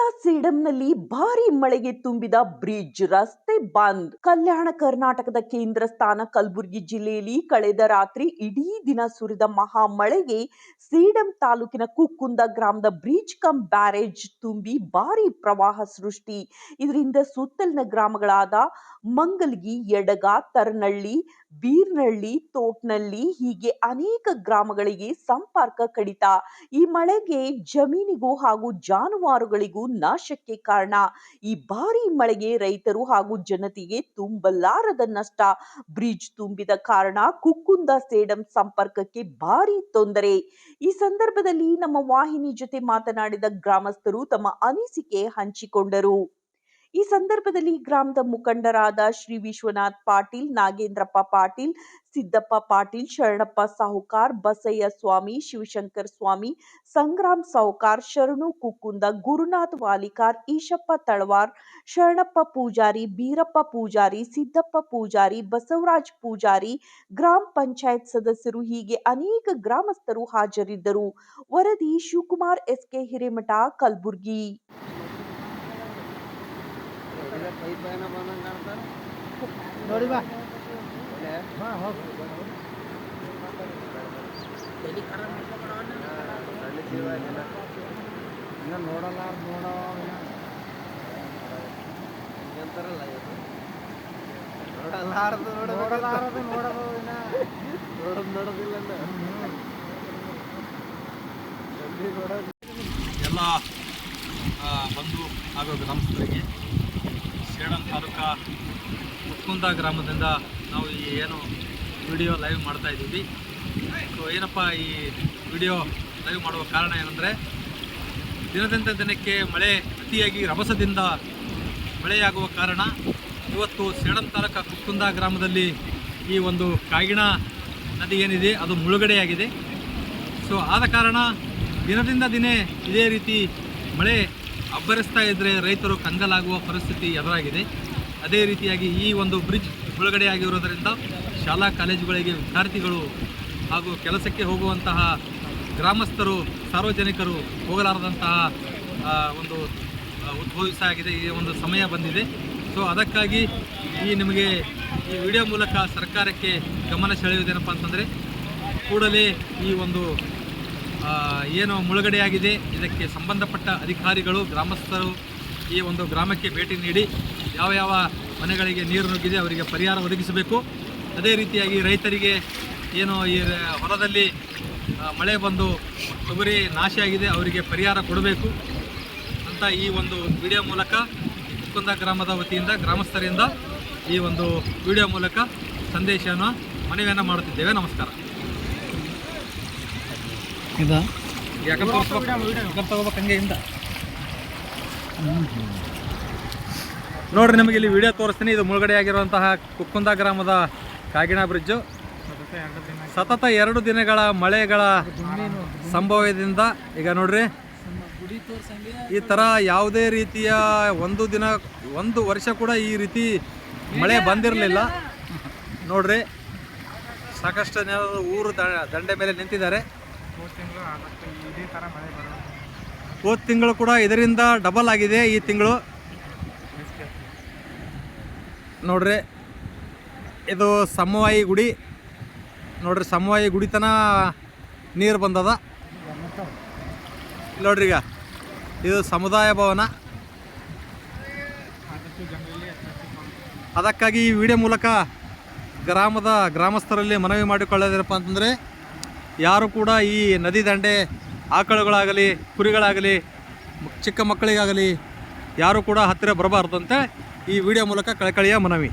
ಕುಕ್ಕುಂದ ಸೇಡಂನಲ್ಲಿ ಭಾರಿ ಮಳೆಗೆ ತುಂಬಿದ ಬ್ರಿಡ್ಜ್, ರಸ್ತೆ ಬಂದ್. ಕಲ್ಯಾಣ ಕರ್ನಾಟಕದ ಕೇಂದ್ರ ಸ್ಥಾನ ಕಲಬುರಗಿ ಜಿಲ್ಲೆಯಲ್ಲಿ ಕಳೆದ ರಾತ್ರಿ ಇಡೀ ದಿನ ಸುರಿದ ಮಹಾ ಮಳೆಗೆ ಸೇಡಂ ತಾಲೂಕಿನ ಕುಕ್ಕುಂದ ಗ್ರಾಮದ ಬ್ರಿಡ್ಜ್ ಕಮ್ ಬ್ಯಾರೇಜ್ ತುಂಬಿ ಭಾರಿ ಪ್ರವಾಹ ಸೃಷ್ಟಿ. ಇದರಿಂದ ಸುತ್ತಲಿನ ಗ್ರಾಮಗಳಾದ ಮಂಗಲ್ಗಿ, ಯಡಗ, ತರನಳ್ಳಿ ಬೀರ್ನಳ್ಳಿ ತೋಟ್ನಳ್ಳಿ ಹೀಗೆ ಅನೇಕ ಗ್ರಾಮಗಳಿಗೆ ಸಂಪರ್ಕ ಕಡಿತ. ಈ ಮಳೆಗೆ ಜಮೀನಿಗೂ ಹಾಗೂ ಜಾನುವಾರುಗಳಿಗೂ ನಾಶಕ್ಕೆ ಕಾರಣ. ಈ ಭಾರಿ ಮಳೆಗೆ ರೈತರು ಹಾಗೂ ಜನತೆಗೆ ತುಂಬಲಾರದ ನಷ್ಟ. ಬ್ರಿಡ್ಜ್ ತುಂಬಿದ ಕಾರಣ ಕುಕ್ಕುಂದ ಸೇಡಂ ಸಂಪರ್ಕಕ್ಕೆ ಭಾರಿ ತೊಂದರೆ. ಈ ಸಂದರ್ಭದಲ್ಲಿ ನಮ್ಮ ವಾಹಿನಿ ಜೊತೆ ಮಾತನಾಡಿದ ಗ್ರಾಮಸ್ಥರು ತಮ್ಮ ಅನಿಸಿಕೆ ಹಂಚಿಕೊಂಡರು. ಈ ಸಂದರ್ಭದಲ್ಲಿ ಗ್ರಾಮದ ಮುಖಂಡರಾದ ಶ್ರೀ ವಿಶ್ವನಾಥ್ ಪಾಟೀಲ್, ನಾಗೇಂದ್ರಪ್ಪ ಪಾಟೀಲ್, ಸಿದ್ದಪ್ಪ ಪಾಟೀಲ್, ಶರಣಪ್ಪ ಸಾಹುಕಾರ್, ಬಸಯ್ಯ ಸ್ವಾಮಿ, ಶಿವಶಂಕರ್ ಸ್ವಾಮಿ, ಸಂಗ್ರಾಮ್ ಸಾಹುಕಾರ್, ಶರಣು ಕುಕ್ಕುಂದ ಗುರುನಾಥ್ ವಾಲಿಕಾರ್, ಈಶಪ್ಪ ತಳವಾರ್, ಶರಣಪ್ಪ ಪೂಜಾರಿ, ಬೀರಪ್ಪ ಪೂಜಾರಿ, ಸಿದ್ದಪ್ಪ ಪೂಜಾರಿ, ಬಸವರಾಜ್ ಪೂಜಾರಿ, ಗ್ರಾಮ ಪಂಚಾಯತ್ ಸದಸ್ಯರು ಹೀಗೆ ಅನೇಕ ಗ್ರಾಮಸ್ಥರು ಹಾಜರಿದ್ದರು. ವರದಿ ಶಿವಕುಮಾರ್ ಎಸ್ಕೆ ಹಿರೇಮಠ, ಕಲಬುರ್ಗಿ. ನೋಡಿ ಬಾ. ಹಾಂ ಹೋಗಿ ಇನ್ನು ನೋಡಲ್ಲ ನೋಡೋ ನೋಡಲಾರದು ನೋಡಲಾರದು ನೋಡೋದು ಇನ್ನ. ನೋಡೋದು ನೋಡೋದಿಲ್ಲ ಎಲ್ಲ ಬಂಧು ಹಾಗೂ ಸೇಡಂ ತಾಲೂಕಾ ಮುತ್ಕುಂದ ಗ್ರಾಮದಿಂದ ನಾವು ಈ ಏನು ವಿಡಿಯೋ ಲೈವ್ ಮಾಡ್ತಾ ಇದ್ದೀವಿ. ಸೊ ಏನಪ್ಪ ಈ ವಿಡಿಯೋ ಲೈವ್ ಮಾಡುವ ಕಾರಣ ಏನಂದರೆ, ದಿನದಿಂದ ದಿನಕ್ಕೆ ಮಳೆ ಅತಿಯಾಗಿ ರಭಸದಿಂದ ಮಳೆಯಾಗುವ ಕಾರಣ ಇವತ್ತು ಸೇಡಂ ತಾಲೂಕಾ ಕುಕ್ಕುಂದ ಗ್ರಾಮದಲ್ಲಿ ಈ ಒಂದು ಕಾಗಿಣ ನದಿ ಏನಿದೆ, ಅದು ಮುಳುಗಡೆಯಾಗಿದೆ. ಸೊ ಆದ ಕಾರಣ ದಿನದಿಂದ ದಿನೇ ಇದೇ ರೀತಿ ಮಳೆ ಅಬ್ಬರಿಸ್ತಾ ಇದ್ದರೆ ರೈತರು ಕಂಗಲಾಗುವ ಪರಿಸ್ಥಿತಿ ಎದುರಾಗಿದೆ. ಅದೇ ರೀತಿಯಾಗಿ ಈ ಒಂದು ಬ್ರಿಡ್ಜ್ ಮುಳುಗಡೆಯಾಗಿರೋದರಿಂದ ಶಾಲಾ ಕಾಲೇಜುಗಳಿಗೆ ವಿದ್ಯಾರ್ಥಿಗಳು ಹಾಗೂ ಕೆಲಸಕ್ಕೆ ಹೋಗುವಂತಹ ಗ್ರಾಮಸ್ಥರು, ಸಾರ್ವಜನಿಕರು ಹೋಗಲಾರದಂತಹ ಒಂದು ಉದ್ಭವಿಸ ಉದ್ಭವಿಸಾಗಿದೆ ಈ ಒಂದು ಸಮಯ ಬಂದಿದೆ. ಸೊ ಅದಕ್ಕಾಗಿ ಈ ನಿಮಗೆ ಈ ವಿಡಿಯೋ ಮೂಲಕ ಸರ್ಕಾರಕ್ಕೆ ಗಮನ ಸೆಳೆಯುವುದೇನಪ್ಪ ಅಂತಂದರೆ, ಕೂಡಲೇ ಈ ಒಂದು ಏನು ಮುಳುಗಡೆಯಾಗಿದೆ. ಇದಕ್ಕೆ ಸಂಬಂಧಪಟ್ಟ ಅಧಿಕಾರಿಗಳು, ಗ್ರಾಮಸ್ಥರು ಈ ಒಂದು ಗ್ರಾಮಕ್ಕೆ ಭೇಟಿ ನೀಡಿ ಯಾವ ಯಾವ ಮನೆಗಳಿಗೆ ನೀರು ನುಗ್ಗಿದೆ ಅವರಿಗೆ ಪರಿಹಾರ ಒದಗಿಸಬೇಕು. ಅದೇ ರೀತಿಯಾಗಿ ರೈತರಿಗೆ ಏನು ಈ ಹೊಲದಲ್ಲಿ ಮಳೆ ಬಂದು ತೊಗರಿ ನಾಶಿಯಾಗಿದೆ ಅವರಿಗೆ ಪರಿಹಾರ ಕೊಡಬೇಕು ಅಂತ ಈ ಒಂದು ವಿಡಿಯೋ ಮೂಲಕ ಕುಂದ ಗ್ರಾಮದ ವತಿಯಿಂದ, ಗ್ರಾಮಸ್ಥರಿಂದ ಈ ಒಂದು ವಿಡಿಯೋ ಮೂಲಕ ಸಂದೇಶವನ್ನು ಮನವಿಯನ್ನು ಮಾಡುತ್ತಿದ್ದೇವೆ. ನಮಸ್ಕಾರ. ಇದ? ಇಂದ ನೋಡ್ರಿ ನಿಮಗೆ ಇಲ್ಲಿ ವಿಡಿಯೋ ತೋರಿಸ್ತೀನಿ. ಇದು ಮುಳುಗಡೆ ಆಗಿರುವಂತಹ ಕುಕ್ಕುಂದ ಗ್ರಾಮದ ಕಾಗಿಣ ಬ್ರಿಡ್ಜು ಸತತ ಎರಡು ದಿನಗಳ ಮಳೆಗಳ ಸಂಭವದಿಂದ, ಈಗ ನೋಡ್ರಿ, ಈ ತರ ಯಾವುದೇ ರೀತಿಯ ಒಂದು ದಿನ, ಒಂದು ವರ್ಷ ಕೂಡ ಈ ರೀತಿ ಮಳೆ ಬಂದಿರಲಿಲ್ಲ. ನೋಡ್ರಿ, ಸಾಕಷ್ಟು ಜನ ಊರು ದಂಡೆ ಮೇಲೆ ನಿಂತಿದ್ದಾರೆ. ಇದೇ ಥರ ಮಳೆ ಬರೋದು. ಹೋದ ತಿಂಗಳು ಕೂಡ ಇದರಿಂದ ಡಬಲ್ ಆಗಿದೆ ಈ ತಿಂಗಳು. ನೋಡ್ರಿ ಇದು ಸಮವಾಯಿ ಗುಡಿ. ನೋಡ್ರಿ ಸಮವಾಯಿ ಗುಡಿತನ ನೀರು ಬಂದದ. ನೋಡ್ರಿ ಈಗ ಇದು ಸಮುದಾಯ ಭವನ. ಅದಕ್ಕಾಗಿ ಈ ವಿಡಿಯೋ ಮೂಲಕ ಗ್ರಾಮದ ಗ್ರಾಮಸ್ಥರಲ್ಲಿ ಮನವಿ ಮಾಡಿಕೊಳ್ಳೋದೇನಪ್ಪ ಅಂತಂದರೆ ಯಾರು ಕೂಡ ಈ ನದಿ ದಂಡೆ ಆಕಳುಗಳಾಗಲಿ, ಕುರಿಗಳಾಗಲಿ, ಚಿಕ್ಕ ಮಕ್ಕಳಿಗಾಗಲಿ ಯಾರು ಕೂಡ ಹತ್ತಿರ ಬರಬಾರ್ದು ಅಂತ ಈ ವಿಡಿಯೋ ಮೂಲಕ ಕಳಕಳಿಯ ಮನವಿ.